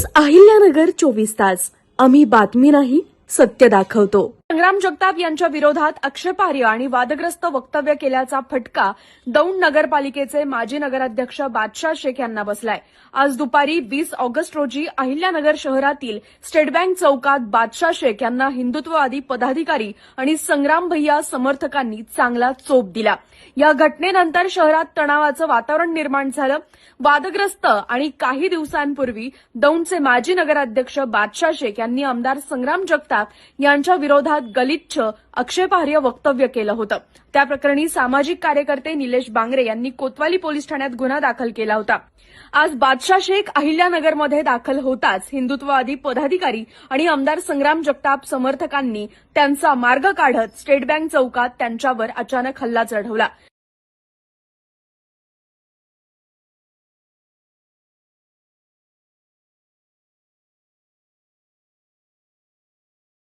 News Ahilyanagar चोवीस तास. आम्ही बातमी नाही सत्य दाखवतो. संग्राम जगताप यांच्या विरोधात आक्षेपार्ह आणि वादग्रस्त वक्तव्य केल्याचा फटका दौंड नगरपालिकेचे माजी नगराध्यक्ष बादशाह शेख यांना बसलाय. आज दुपारी वीस ऑगस्ट रोजी अहिल्यानगर शहरातील स्टेट बँक चौकात बादशाह शेख यांना हिंदुत्ववादी पदाधिकारी आणि संग्राम भैया समर्थकांनी चांगला चोप दिला. या घटनेनंतर शहरात तणावाचं वातावरण निर्माण झालं. वादग्रस्त आणि काही दिवसांपूर्वी दौंडचे माजी नगराध्यक्ष बादशाह शेख यांनी आमदार संग्राम जगताप यांच्या विरोधात गलिच्छ आक्षेपार्ह वक्तव्य केलं होतं. त्या प्रकरणी सामाजिक कार्यकर्ते निलेश बांगरे यांनी कोतवाली पोलीस ठाण्यात गुन्हा दाखल केला होता. आज बादशाह शेख अहिल्यानगरमध्ये दाखल होताच हिंदुत्ववादी पदाधिकारी आणि आमदार संग्राम जगताप समर्थकांनी त्यांचा मार्ग काढत स्टेट बँक चौकात त्यांच्यावर अचानक हल्ला चढवला.